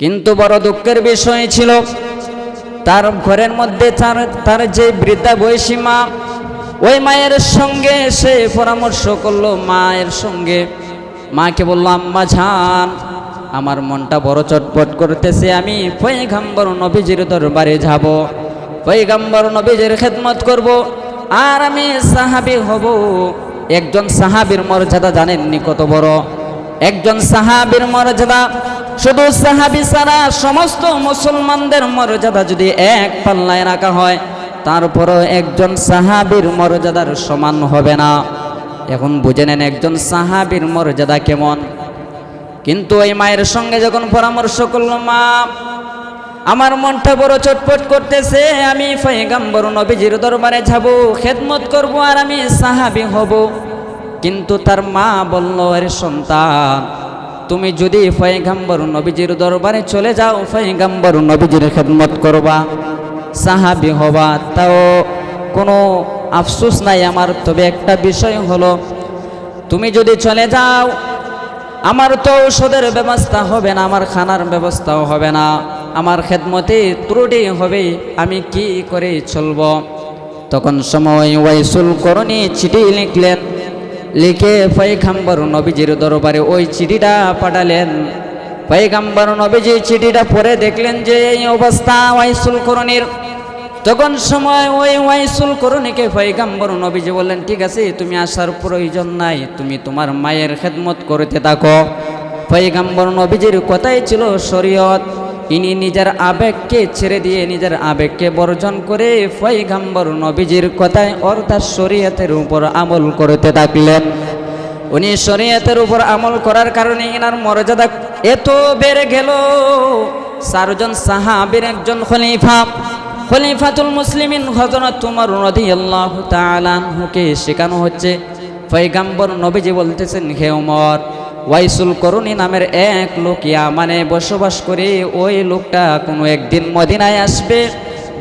কিন্তু বড় দুঃখের বিষয় ছিল, তার ঘরের মধ্যে তার তার যে বৃদ্ধা বয়সী মা, ওই মায়ের সঙ্গে সে পরামর্শ করল মায়ের সঙ্গে। মাকে বলল, আম্মা ঝান আমার মনটা বড় চটপট করতেছে, আমি পয়গাম্বর নবীজির দরবারে যাব, পয়গাম্বর নবীজির খেদমত করব, আর আমি সাহাবি হব। একজন সাহাবীর মর্যাদা জানেননি কত বড়। একজন সাহাবীর মর্যাদা শুধু সাহাবি ছাড়া সমস্ত মুসলমানদের মর্যাদা যদি এক পাল্লায় রাখা হয়, তারপরও একজন সাহাবীর মর্যাদার সমান হবে না। এখন বুঝে নেন একজন সাহাবীর মর্যাদা কেমন। কিন্তু ওই মায়ের সঙ্গে যখন পরামর্শ করল, মা, আমার মনটা বড় চটপট করতেছে, আমি পয়গাম্বর নবীজির দরবারে যাব, খেদমত করব আর আমি সাহাবি হব। কিন্তু তার মা বলল, এর সন্তান তুমি যদি পয়গাম্বর নবীজির দরবারে চলে যাও, পয়গাম্বর নবীজির খেদমত করবা। সাহাবি হবা, তাও কোনো আফসোস নাই আমার। তবে একটা বিষয় হলো, তুমি যদি চলে যাও, আমার তো ঔষধের ব্যবস্থা হবে না, আমার খানার ব্যবস্থাও হবে না। আমার খেদমতে ত্রুটি হবে আমি কি করে চলব? তখন সময় ওয়াইসুল করণী চিঠি লিখলেন লিখে পয়গাম্বর নবীজির দরবারে ওই চিঠিটা পাঠালেন। পয়গাম্বর নবীজি চিঠিটা পরে দেখলেন যে এই অবস্থা ওয়াইসুল করণীর। তখন সময় ওই ওয়াইসুল করণীকে পয়গাম্বর নবীজি বললেন, ঠিক আছে, তুমি আসার প্রয়োজন নাই, তুমি তোমার মায়ের খেদমত করতে থাকো। পয়গাম্বর নবীজির কথাই ছিল শরীয়ত। ইনি নিজের আবেগকে ছেড়ে দিয়ে নিজের আবেগকে বর্জন করে পয়গাম্বর নবীজির কথায় অর্থাৎ শরীয়তের উপর আমল করতে থাকলেন। উনি শরীয়তের উপর আমল করার কারণে এনার মর্যাদা এত বেড়ে গেল। চারজন সাহাবের একজন খলিফা, খলিফাতুল মুসলিমিন হজরত তোমার নদী আল্লাহ তালানহুকে শেখানো হচ্ছে। পয়গাম্বর নবীজি বলতেছেন, হে ওমর ওয়াইসুল করুনি নামের এক লোক মানে বসবাস করে, ওই লোকটা কোনো একদিন মদিনায় আসবে।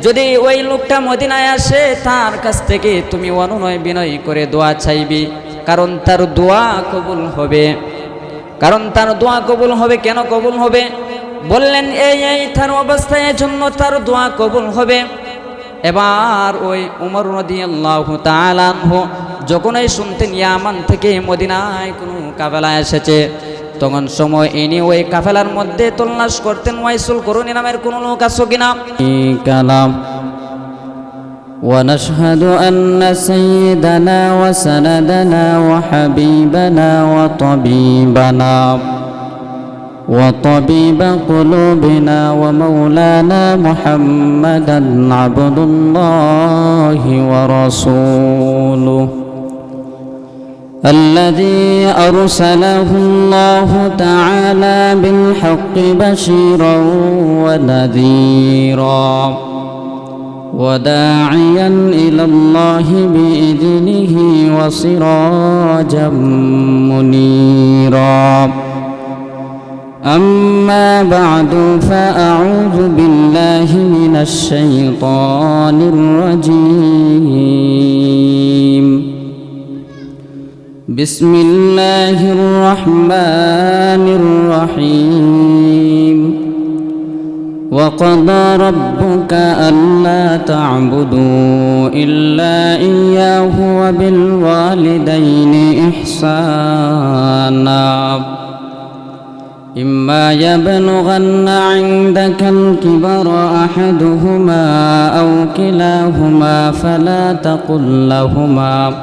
যদি ওই লোকটা মদিনায় আসে, তার কাছ থেকে তুমি অনুনয় বিনয় করে দোয়া চাইবি, কারণ তার দোয়া কবুল হবে। কারণ তার দোয়া কবুল হবে, কেন কবুল হবে? বললেন, এই এই তার অবস্থায় জন্য তার দোয়া কবুল হবে। এবার ওই উমর নদী আল্লাহ তালানহ যখনই শুনতেন ইয়ামান থেকে মদিনায় কোনো কাফেলা এসেছে তখন সময় ইনি ওই কাফেলার মধ্যে তল্লাশ করতেন ওয়াইসুল করুন নামের কোনো লোক আসো কিনা কালাম ونشهد أن سيدنا وسندنا وحبيبنا وطبيبنا وطبيب قلوبنا ومولانا محمدا عبد الله ورسوله. الذي أرسله الله تعالى بالحق بشيرا ونذيرا وداعيا إلى الله بإذنه وسراجا منيرا. أما بعد فأعوذ بالله من الشيطان الرجيم. بسم الله الرحمن الرحيم. وقضى ربك ألا تعبدوا إلا إياه وبالوالدين إحسانا. إما يبلغن عندك الكبر أحدهما أو كلاهما فلا تقل لهما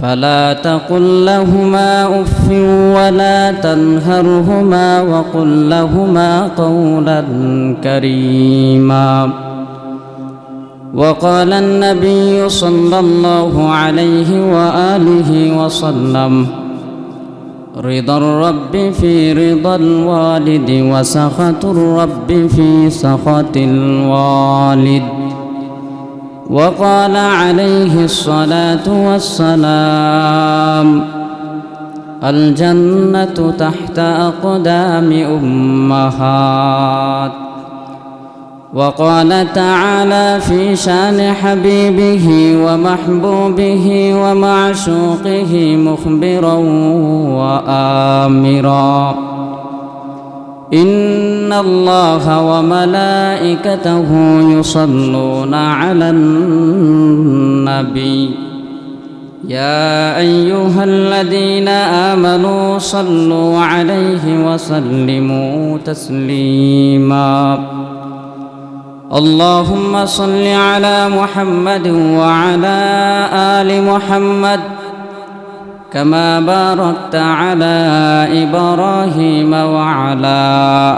فلا تقل لهما أف ولا تنهرهما وقل لهما قولا كريما وقال النبي صلى الله عليه وآله وسلم رضا الرب في رضا الوالد وسخط الرب في سخط الوالد. وقال عليه الصلاة والسلام الجنة تحت أقدام أمهات وقال تعالى في شان حبيبه ومحبوبه ومعشوقه مخبرا وآمرا. إن الله وملائكته يصلون على النبي. يا أيها الذين آمنوا صلوا عليه وسلموا تسليما. اللهم صل على محمد وعلى آل محمد كما باركت على إبراهيم وعلى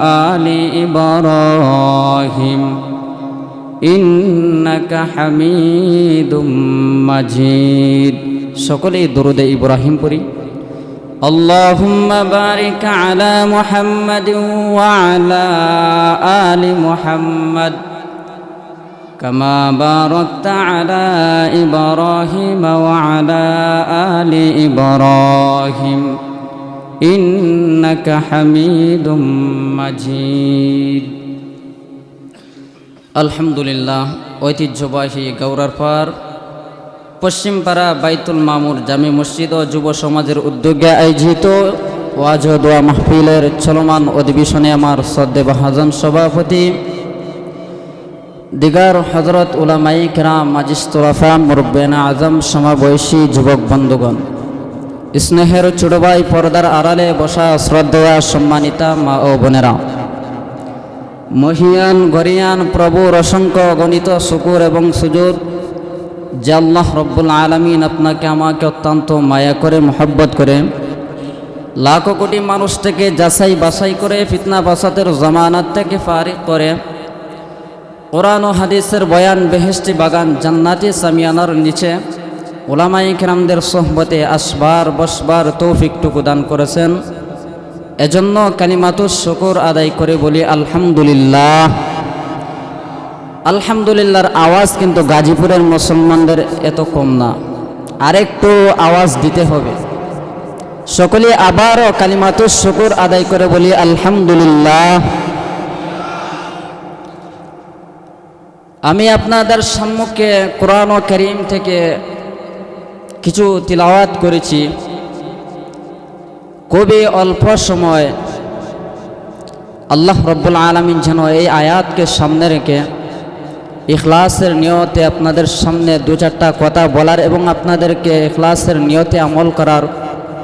آل إبراهيم إنك حميد مجيد সকলেই দরুদে ইব্রাহিম পড়ি اللهم بارك على محمد وعلى آل محمد كما باركت على إبراهيم وعلى آل إبراهيم إنك حميد مجيد আলহামদুলিল্লাহ ঐতিহ্যবাহী গৌরার পার পশ্চিমপাড়া বাইতুল মামুর জামি মসজিদ ও যুব সমাজের উদ্যোগে আয়োজিত ওয়াজ ও দোয়া মাহফিলের চলমান অধিবেশনে আমার শ্রদ্ধে বাহাজন সভাপতি দিগার হজরত উলামাই কেরাম, মাজিস্তরাফা মুরব্বেনা আজম, সমাবয়সী যুবক বন্ধুগণ। স্নেহের ছোটভাই পর্দার আড়ালে বসা শ্রদ্ধেয়া সম্মানিতা মা ও বোনেরা। মহিয়ান, গরিয়ান, প্রভুর অসংখ্য গণিত, শুকুর এবং সুজুর, যে আল্লাহ রব্বুল আলমিন আপনাকে আমাকে অত্যন্ত মায়া করে, মোহব্বত করে। লাখো কোটি মানুষ থেকে যাচাই বাছাই করে ফিতনা বাসাতের জামানাত থেকে ফারিক করে। কোরআন ও হাদিসের বয়ান বেহেস্টি বাগান জান্নাতি সামিয়ানার নিচে ওলামাই কেরামদের সোহবতে আসবার বসবার তৌফিকটুকু দান করেছেন। এজন্য কালিমাতুর শকর আদায় করে বলি আলহামদুলিল্লাহ। আলহামদুলিল্লাহর আওয়াজ কিন্তু গাজীপুরের মুসলমানদের এত কম না। আরেকটু আওয়াজ দিতে হবে। সকলে আবারও কালিমাতুর শকর আদায় করে বলি আলহামদুলিল্লাহ। আমি আপনাদের সম্মুখে কোরআন ও করিম থেকে কিছু তিলাওয়াত করেছি। খুবই অল্প সময় আল্লাহ রব্বুল আলমিন যেন এই আয়াতকে সামনে রেখে ইখলাসের নিয়তে আপনাদের সামনে দু চারটা কথা বলার এবং আপনাদেরকে ইখলাসের নিয়তে আমল করার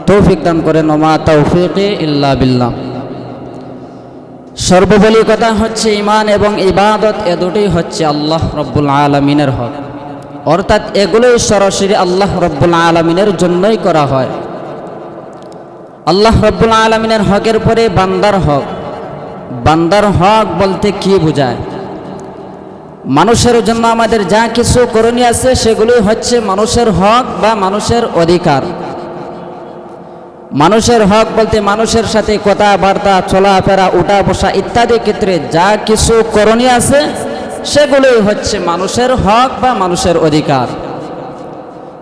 তৌফিক দান করেন। ওমা তৌফিকে ইল্লা বিল্লাহ। সর্ববলী কথা হচ্ছে ইমান এবং ইবাদত, এ দুটোই হচ্ছে আল্লাহ রব্বুল আলমিনের হক। অর্থাৎ এগুলোই সরাসরি আল্লাহ রব্বুল আলমিনের জন্যই করা হয়। আল্লাহ রব্বুল আলমিনের হকের পরে বান্দার হক। বান্দার হক বলতে কি বোঝায়? মানুষের জন্য আমাদের যা কিছু করণীয় আছে, সেগুলোই হচ্ছে মানুষের হক বা মানুষের অধিকার। মানুষের হক বলতে মানুষের সাথে কথাবার্তা, চলাফেরা উঠা বসা ইত্যাদি ক্ষেত্রে যা কিছু করণীয় আছে, সেগুলোই হচ্ছে মানুষের হক বা মানুষের অধিকার।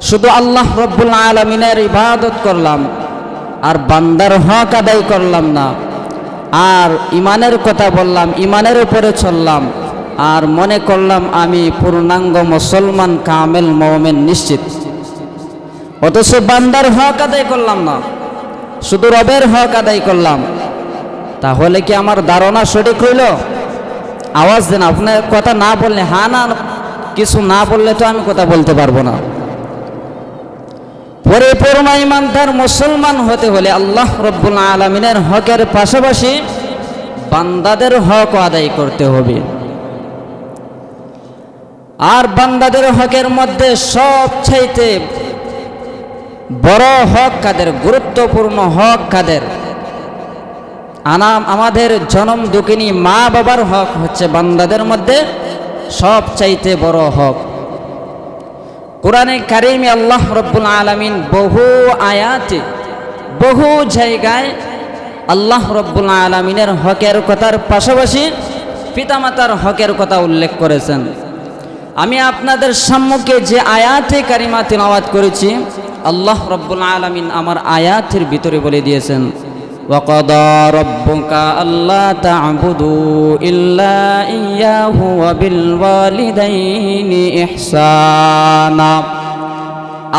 শুধু আল্লাহ রব্বুল আলমিনের ইবাদত করলাম, আর বান্দার হক আদায় করলাম না। আর ইমানের কথা বললাম ইমানের উপরে চললাম, আর মনে করলাম আমি পূর্ণাঙ্গ মুসলমান, কামেল, মোমেন, নিশ্চিত। অথচ বান্দার হক আদায় করলাম না। শুধু রবের হক আদায় করলাম। তাহলে কি আমার ধারণা সঠিক হইল? আওয়াজ দেন আপনার কথা না বললে, হা না, কিছু না বললে তো আমি কথা বলতে পারব না। পরিপূর্ণ ইমানদার মুসলমান হতে হলে আল্লাহ রব্বুল আলমিনের হকের পাশাপাশি বান্দাদের হক আদায় করতে হবে। আর বান্দাদের হকের মধ্যে সব চাইতে বড় হক কাদের, গুরুত্বপূর্ণ হক কাদের? আনাম, আমাদের জনম দুঃখিনী মা বাবার হক হচ্ছে বান্দাদের মধ্যে সব চাইতে বড় হক। কোরআনে কারিমে আল্লাহ রব্বুল আলমিন বহু আয়াতে, বহু জায়গায় আল্লাহ রব্বুল আলমিনের হকের কথার পাশাপাশি পিতামাতার হকের কথা উল্লেখ করেছেন। আমি আপনাদের সম্মুখে যে আয়াতে কারিমা তিলাওয়াত করেছি আল্লাহ রব্বুল আলমিন আমার আয়াতের ভিতরে বলে দিয়েছেন وقضى ربك ألا تعبدوا إلا إياه وبالوالدين إحسانا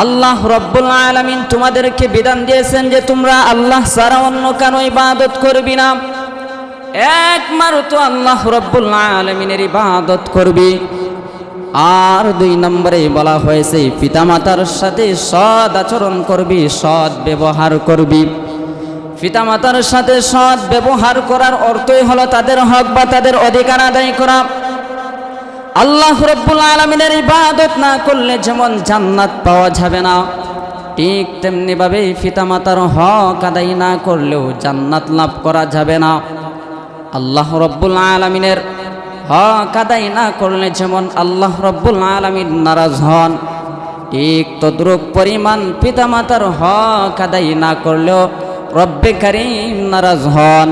আল্লাহ রব্বুল আলমিন তোমাদেরকে বিধান দিয়েছেন যে তোমরা আল্লাহ ছাড়া অন্য কেন ইবাদত করবি না একমাত্র আল্লাহ রব্বুল আলমিনের ইবাদত করবি আর দুই নম্বরে বলা হয়েছে, পিতামাতার সাথে সৎ আচরণ করবি, সৎ ব্যবহার করবি। পিতামাতার সাথে সৎ ব্যবহার করার অর্থই হলো তাদের হক বা তাদের অধিকার আদায় করা। আল্লাহ রব্বুল আলমিনের ইবাদত না করলে যেমন জান্নাত পাওয়া যাবে না, ঠিক তেমনিভাবে পিতামাতার হক আদায় না করলেও জান্নাত লাভ করা যাবে না। আল্লাহ রব্বুল আলমিনের হক আদায় না করলে যেমন আল্লাহ রব্বুল আলমিন নারাজ হন, ঠিক তদ্রুপ পরিমাণ পিতামাতার হক আদায় না করলেও রব্বে করিম নারাজ হন।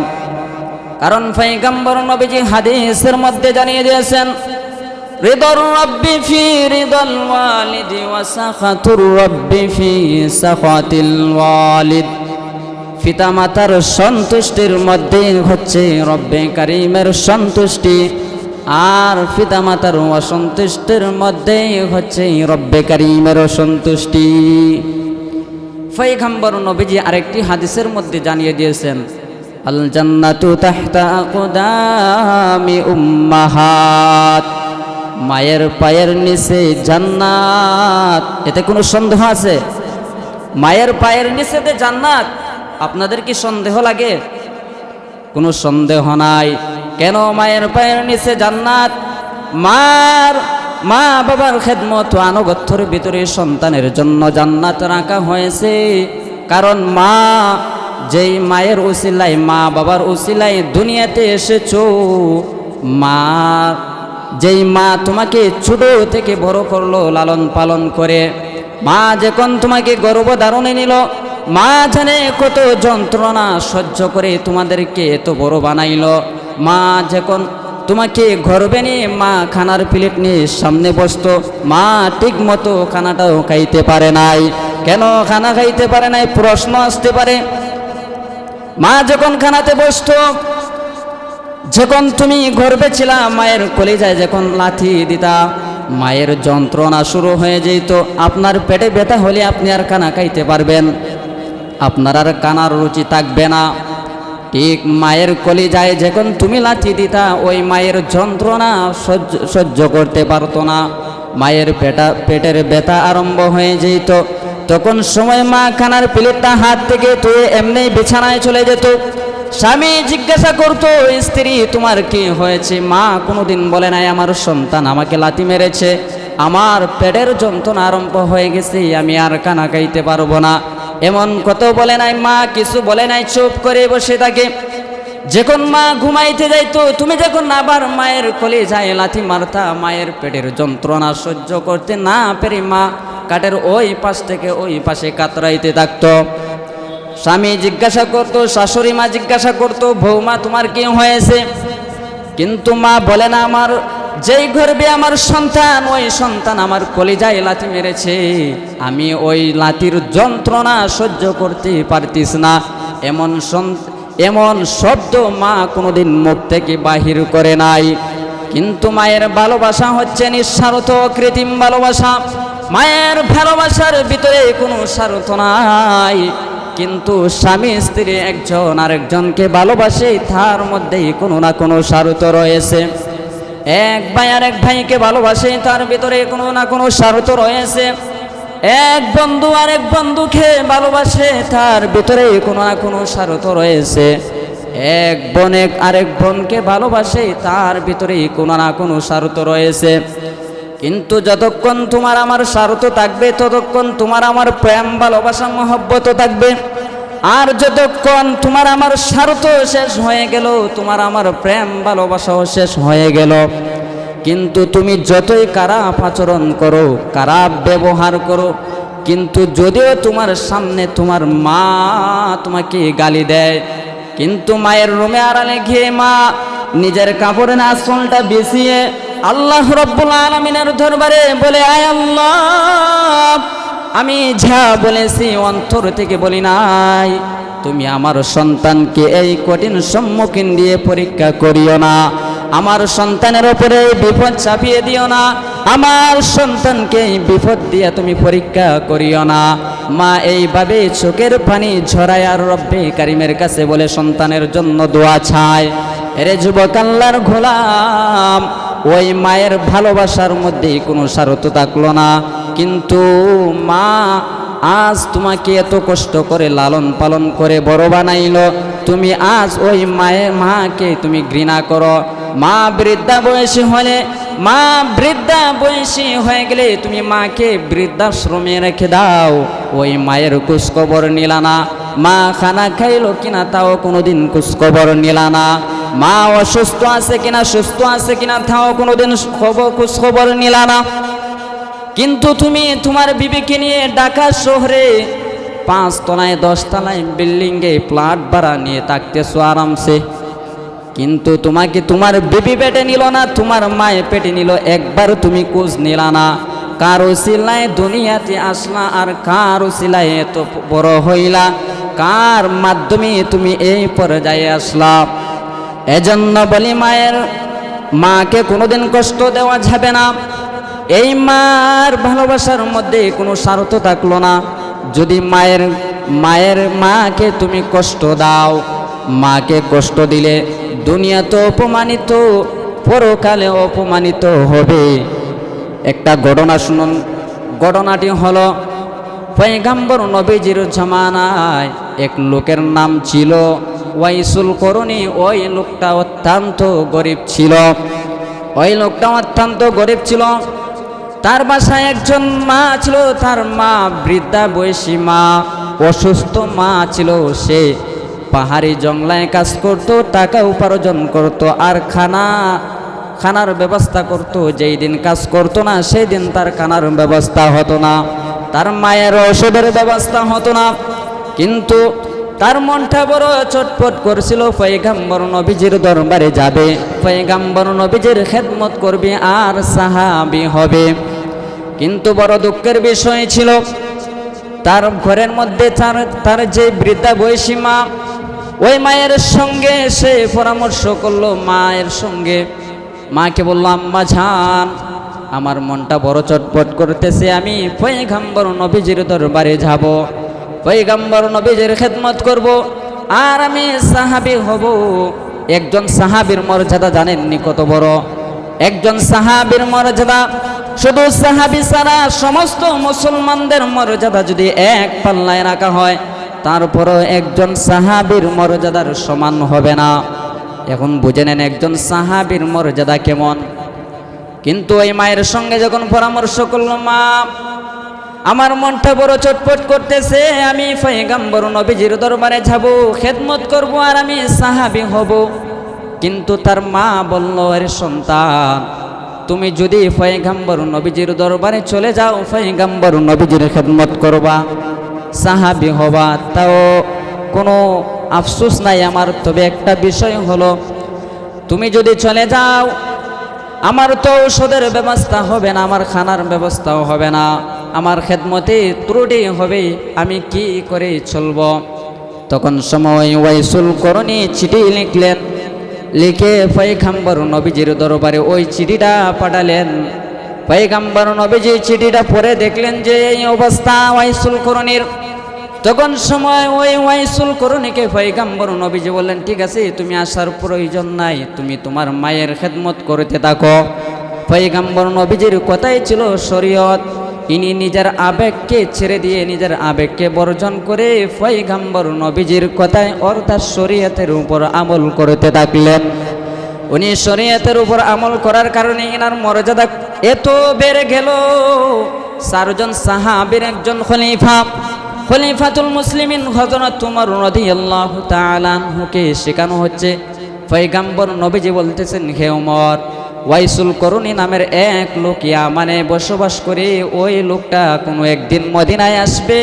কারণ পৈগম্বর নবীজি হাদিসের মধ্যে জানিয়ে দিয়েছেন হৃদর রব্বি ফি হৃদল ওয়ালিদি ওয়া রব্বি ফি সাখাতিল ওয়ালিদ। পিতামাতার সন্তুষ্টির মধ্যে হচ্ছে রব্বে কারিমের সন্তুষ্টি। আর পিতামাতার অসন্তুষ্টির মধ্যে হচ্ছে রব্বে কারিমের অসন্তুষ্টি। ফৈগম্বর নবীজি আরেকটি হাদিসের মধ্যে জানিয়ে দিয়েছেন, আল জান্নাতু তাহতা আকদামি উম্মাহাত। মায়ের পায়ের নিচে জান্নাত, এতে কোনো সন্দেহ আছে? মায়ের পায়ের নিচেতে জান্নাত, আপনাদের কি সন্দেহ লাগে? কোনো সন্দেহ নাই। কেন মায়ের পায়ের নিচে জান্নাত? মার, মা বাবার খেদমত আনুগত্যর ভিতরে সন্তানের জন্য জান্নাত রাখা হয়েছে। কারণ মা, যেই মায়ের উসিলাই মা বাবার উসিলাই দুনিয়াতে এসেছ মা যেই মা তোমাকে ছোট থেকে বড় করল, লালন পালন করে, মা যখন তোমাকে গর্ব ধারণে নিল মা জানে কত যন্ত্রণা সহ্য করে তোমাদেরকে এত বড় বানাইল। মা যখন তোমাকে গর্বে নিয়ে মা খানার প্লেট নিয়ে সামনে বসতো। মা ঠিক মতো খানাটাও খাইতে পারে নাই। কেন খানা খাইতে পারে নাই? প্রশ্ন আসতে পারে। মা যখন খানাতে বসতো, যখন তুমি গর্বে ছিলা, মায়ের কলিজায় যখন লাথি দিতা, মায়ের যন্ত্রণা শুরু হয়ে যেত আপনার পেটে ব্যথা হলে আপনি আর কানা খাইতে পারবেন। আপনার আর কানার রুচি থাকবে না। ঠিক মায়ের কলিজায় যখন তুমি লাথি দিতা, ওই মায়ের যন্ত্রণা সহ্য সহ্য করতে পারতো না। মায়ের পেটা, পেটের ব্যথা আরম্ভ হয়ে যেত। তখন সময় মা খানার প্লেটটা হাত থেকে তুই এমনি বিছানায় চলে যেত। স্বামী জিজ্ঞাসা করতো, স্ত্রী, তোমার কি হয়েছে? মা কোনোদিন বলে নাই, আমার সন্তান আমাকে লাথি মেরেছে। আমার পেটের যন্ত্রণা আরম্ভ হয়ে গেছে, আমি আর কানা খাইতে পারব না। এমন কত বলে নাই, মা কিছু বলে নাই, চুপ করে বসে থাকে। যখন মা ঘুমাইতে যাইতো, তুমি যখন আবার মায়ের কোলে যায়, লাথি মারতা, মায়ের পেটের যন্ত্রণা সহ্য করতে না পেরে মা কাঠের ওই পাশ থেকে ওই পাশে কাতরাইতে থাকতো। স্বামী জিজ্ঞাসা করতো, শাশুড়ি মা জিজ্ঞাসা করতো, বৌমা তোমার কি হয়েছে? কিন্তু মা বলে না, আমার যেই গর্বে আমার সন্তান, ওই সন্তান আমার কলিজায় লাথি মেরেছে। আমি ওই লাথির যন্ত্রণা সহ্য করতে পারতিস না। এমন এমন শব্দ মা কোনোদিন মুখ থেকে বাহির করে নাই। কিন্তু মায়ের ভালোবাসা হচ্ছে নিঃস্বার্থ কৃত্রিম ভালোবাসা। মায়ের ভালোবাসার ভিতরে কোনো স্বার্থ নাই। কিন্তু স্বামী, স্ত্রী একজন আরেকজনকে ভালোবাসে, তার মধ্যেই কোনো না কোনো স্বার্থ রয়েছে। এক ভাই আর এক ভাইকে ভালোবাসে, তার ভিতরে কোনো না কোনো স্বার্থ রয়েছে। এক বন্ধু আর এক বন্ধুকে ভালোবাসে, তার ভিতরে কোনো না কোনো স্বার্থ রয়েছে। এক বোন এক আরেক বোনকে ভালোবাসে, তার ভিতরে কোনো না কোনো স্বার্থ রয়েছে। কিন্তু যতক্ষণ তোমার আমার স্বার্থ থাকবে, ততক্ষণ তোমার আমার প্রেম, ভালোবাসা, মহব্বত থাকবে। আর যতক্ষণ তোমার আমার স্বার্থ শেষ হয়ে গেল, তোমার আমার প্রেম ভালোবাসাও শেষ হয়ে গেল। কিন্তু তুমি যতই খারাপ আচরণ করো, খারাপ ব্যবহার করো, কিন্তু যদিও তোমার সামনে তোমার মা তোমাকে গালি দেয়, কিন্তু মায়ের রুমে আড়ালে গিয়ে মা নিজের কাপড়ের আসলটা বেশিয়ে আল্লাহ রব্বুল আলমিনের দরবারে বলে, আয় আল্লাহ আমি যা বলেছি অন্তর থেকে বলি নাই। তুমি আমার সন্তানকে এই কঠিন সম্মুখীন দিয়ে পরীক্ষা করিও না। আমার সন্তানের ওপরে বিপদ চাপিয়ে দিও না। আমার সন্তানকে বিপদ দিয়ে তুমি পরীক্ষা করিও না। মা, এইভাবে চোখের পানি ঝরায় আর রব্বে কারিমের কাছে বলে সন্তানের জন্য দোয়া ছায় এরে যুবক আল্লাহর গোলাম, ওই মায়ের ভালোবাসার মধ্যে কোনো স্বার্থ থাকল না। কিন্তু মা আজ তোমাকে এত কষ্ট করে লালন পালন করে বড় বানাইলো। তুমি আজ ওই মায়ের মাকে তুমি ঘৃণা করো। মা বৃদ্ধা বয়সী হলে, মা বৃদ্ধা বয়সী হয়ে গেলে তুমি মাকে বৃদ্ধাশ্রমে রেখে দাও। ওই মায়ের কুসখবর নিলা না। মা খানা খাইলো কিনা তাও কোনোদিন কুসখবর নিলা না। মা অসুস্থ আছে কিনা, সুস্থ আছে কিনা তাও কোনোদিন খবর কুসখবর নিলা না। কিন্তু তুমি তোমার বিবেকে নিয়ে ঢাকা শহরে পাঁচ তলায়, দশ তলায় বিল্ডিংয়ে প্লাট ভাড়া নিয়ে থাকতেছো আরামসে। কিন্তু তোমাকে তোমার বিবি পেটে নিল না, তোমার মায়ে পেটে নিল, একবার তুমি কোচ নিলা না। কার সিলায় দুনিয়াতে আসলা আর কার সিলায় এত বড় হইলা। কার মাধ্যমে তুমি এই পর্যায়ে আসলা? এজন্য বলি মায়ের, মাকে কোনোদিন কষ্ট দেওয়া যাবে না। এই মার ভালোবাসার মধ্যে কোনো স্বার্থ থাকল না। যদি মায়ের মায়ের মাকে তুমি কষ্ট দাও, মাকে কষ্ট দিলে দুনিয়া তো অপমানিত, পরকালে অপমানিত হবে। একটা ঘটনা শুনুন। ঘটনাটি হলো, পয়গাম্বর নবীজির জামানায় এক লোকের নাম ছিল ওয়াইসুল করণী। ওই লোকটা অত্যন্ত গরিব ছিল। ওই লোকটা অত্যন্ত গরিব ছিল। তার বাসায় একজন মা ছিল, তার মা বৃদ্ধা বয়সী মা, অসুস্থ মা ছিল সে। পাহাড়ি জংলায় কাজ করত, টাকা উপার্জন করত, আর খানা, খানার ব্যবস্থা করত। যেই দিন কাজ করতো না, সেই দিন তার খানার ব্যবস্থা হতো না। তার মায়ের ওষুধের ব্যবস্থা হতো না। কিন্তু তার মনটা বড় চটপট করছিল, পয়গাম্বর নবীজির দরবারে যাবে। পয়গাম্বর নবীজির খেদমত করবে, আর সাহাবি হবে। কিন্তু বড় দুঃখের বিষয় ছিল, তার ঘরের মধ্যে তার তার যে বৃদ্ধা বয়সী মা ওই মায়ের সঙ্গে সে পরামর্শ করল মায়ের সঙ্গে। মাকে বলল, আম্মা জান, আমার মনটা বড় চটপট করতেছে, আমি পয়গাম্বর নবীজির দরবারে যাব, পয়গাম্বর নবীজির খেদমত করব, আর আমি সাহাবি হব। একজন সাহাবির মর্যাদা জানেননি কত বড়। একজন সাহাবির মর্যাদা শুধু সাহাবি ছাড়া সমস্ত মুসলমানদের মর্যাদা যদি এক পাল্লায় রাখা হয়, তারপরও একজন সাহাবির মর্যাদার সমান হবে না। এখন বুঝে নেন একজন সাহাবির মর্যাদা কেমন। কিন্তু ওই মায়ের সঙ্গে যখন পরামর্শ করল, মা, আমার মনটা বড় চটপট করতেছে, আমি পয়গাম্বর নবীজির দরবারে যাব, খেদমত করব আর আমি সাহাবি হব। কিন্তু তার মা বলল, এর সন্তান তুমি যদি পয়গাম্বর নবীজির দরবারে চলে যাও, পয়গাম্বর নবীজির খেদমত করবা। সাহাবি হবা, তাও কোনো আফসোস নাই আমার। তবে একটা বিষয় হলো, তুমি যদি চলে যাও, আমার তো ঔষধের ব্যবস্থা হবে না, আমার খানার ব্যবস্থাও হবে না। আমার খেদমতে ত্রুটি হবে, আমি কি করে চলব? তখন সময় ওয়াইসুল করণী চিঠি লিখলেন লিখে, পয়গাম্বর নবীজির দরবারে ওই চিঠিটা পাঠালেন। পয়গাম্বর নবীজি চিঠিটা পরে দেখলেন যে এই অবস্থা ওয়াইসুল করণীর। তখন সময় ওই ওয়াইসুল করণীকে পয়গাম্বর নবীজি বললেন, ঠিক আছে, তুমি আসার প্রয়োজন নাই, তুমি তোমার মায়ের খেদমত করতে থাকো। পয়গাম্বর নবীজির কথাই ছিল শরীয়ত। ইনি নিজের আবেগকে ছেড়ে দিয়ে নিজের আবেগকে বর্জন করে পয়গাম্বর নবীজির কথায় অর্থাৎ শরীয়তের উপর আমল করতে থাকলেন। উনি শরীয়তের উপর আমল করার কারণে এনার মর্যাদা এত বেড়ে গেল। চারজন সাহাবির একজন খলিফা, খলিফাতুল মুসলিমিন হজরত তোমার নদী আল্লাহ তালানহুকে শেখানো হচ্ছে। পয়গাম্বর নবীজি বলতেছেন, হে ওয়াইসুল করুণী নামের এক লোক মানে বসবাস করে, ওই লোকটা কোনো একদিন মদিনায় আসবে।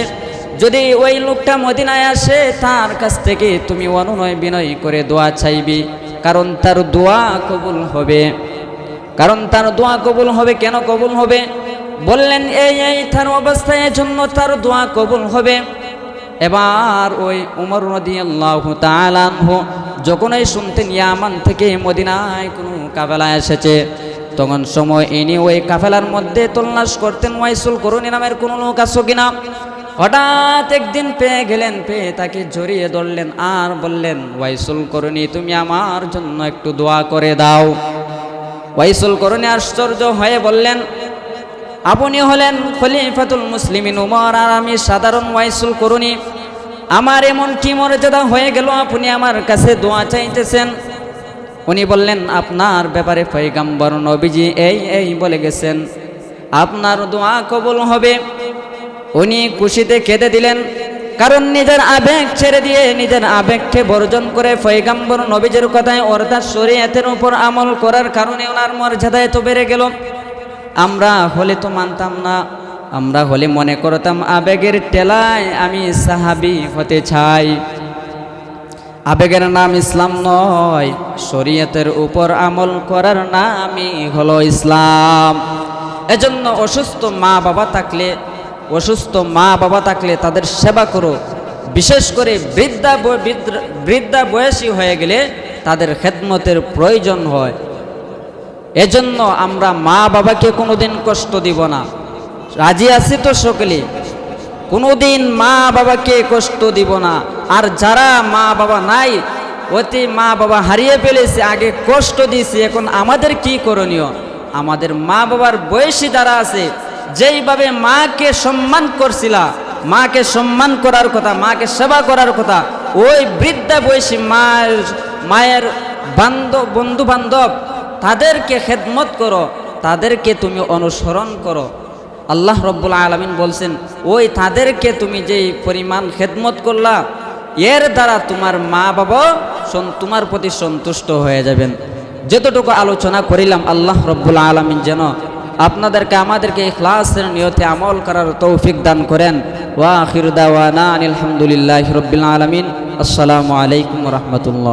যদি ওই লোকটা মদিনায় আসে, তার কাছ থেকে তুমি অনুনয় বিনয় করে দোয়া চাইবি, কারণ তার দোয়া কবুল হবে। কারণ তার দোয়া কবুল হবে, কেন কবুল হবে? বললেন, এই এই, তার অবস্থায় জন্য তার দোয়া কবুল হবে। এবার ওই উমর নদী আল্লাহ তালানহ যখন এই শুনতেন ইয়ামান থেকে মদিনায় কোনো কাফেলা এসেছে, তখন সময় ইনি ওই কাফেলার মধ্যে তল্লাশ করতেন, ওয়াইসুল করুনি নামের কোনো লোক আসো কিনা? হঠাৎ একদিন পেয়ে গেলেন, পেয়ে তাকে জড়িয়ে ধরলেন আর বললেন, ওয়াইসুল করুনি, তুমি আমার জন্য একটু দোয়া করে দাও। ওয়াইসুল করুনি আশ্চর্য হয়ে বললেন, আপনি হলেন খলিফাতুল মুসলিমিন উমর আর আমি সাধারণ ওয়াইসুল করুনি। আমার এমন কি মর্যাদা হয়ে গেল? আপনি আমার কাছে দোয়া চাইতেছেন। উনি বললেন, আপনার ব্যাপারে পৈগাম্বর নবীজি এই এই বলে গেছেন, আপনার দোয়া কবল হবে। উনি খুশিতে কেঁদে দিলেন, কারণ নিজের আবেগ ছেড়ে দিয়ে নিজের আবেগকে বর্জন করে পৈগাম্বর নবীজের কথায় অর্থাৎ শরীয়তের উপর আমল করার কারণে ওনার মর্যাদা এত বেড়ে গেল। আমরা হলে তো মানতাম না। আমরা হলে মনে করতাম, আবেগের টেলায় আমি সাহাবি হতে চাই। আবেগের নাম ইসলাম নয়, শরীয়তের উপর আমল করার নামই হলো ইসলাম। এজন্য অসুস্থ মা বাবা থাকলে, অসুস্থ মা বাবা থাকলে তাদের সেবা করো। বিশেষ করে বৃদ্ধা বৃদ্ধা বয়সী হয়ে গেলে তাদের খেদমতের প্রয়োজন হয়। এজন্য আমরা মা বাবাকে কোনোদিন কষ্ট দিব না। রাজি আছি তো সকলে? কোনোদিন মা বাবাকে কষ্ট দিব না। আর যারা মা বাবা নাই, অতি মা বাবা হারিয়ে ফেলেছে, আগে কষ্ট দিয়েছে, এখন আমাদের কি করণীয়? আমাদের মা বাবার বয়সী যারা আছে, যেইভাবে মাকে সম্মান করছিলা, মাকে সম্মান করার কথা, মাকে সেবা করার কথা, ওই বৃদ্ধা বয়সী মায়ের মায়ের বান্ধব বন্ধু বান্ধব তাদেরকে খেদমত করো, তাদেরকে তুমি অনুসরণ করো। আল্লাহ রব্বুল আলমিন বলছেন, ওই তাদেরকে তুমি যেই পরিমাণ খেদমত করলা, এর দ্বারা তোমার মা বাবা তোমার প্রতি সন্তুষ্ট হয়ে যাবেন। যতটুকু আলোচনা করিলাম, আল্লাহ রব্বুল আলমিন যেন আপনাদেরকে, আমাদেরকে ইখলাসের নিয়তে আমল করার তৌফিক দান করেন। ওয়া আখির দাওয়ানা আনিল হামদুলিল্লাহি রব্বিল আলামিন। আসসালামু আলাইকুম রহমতুল্লাহ।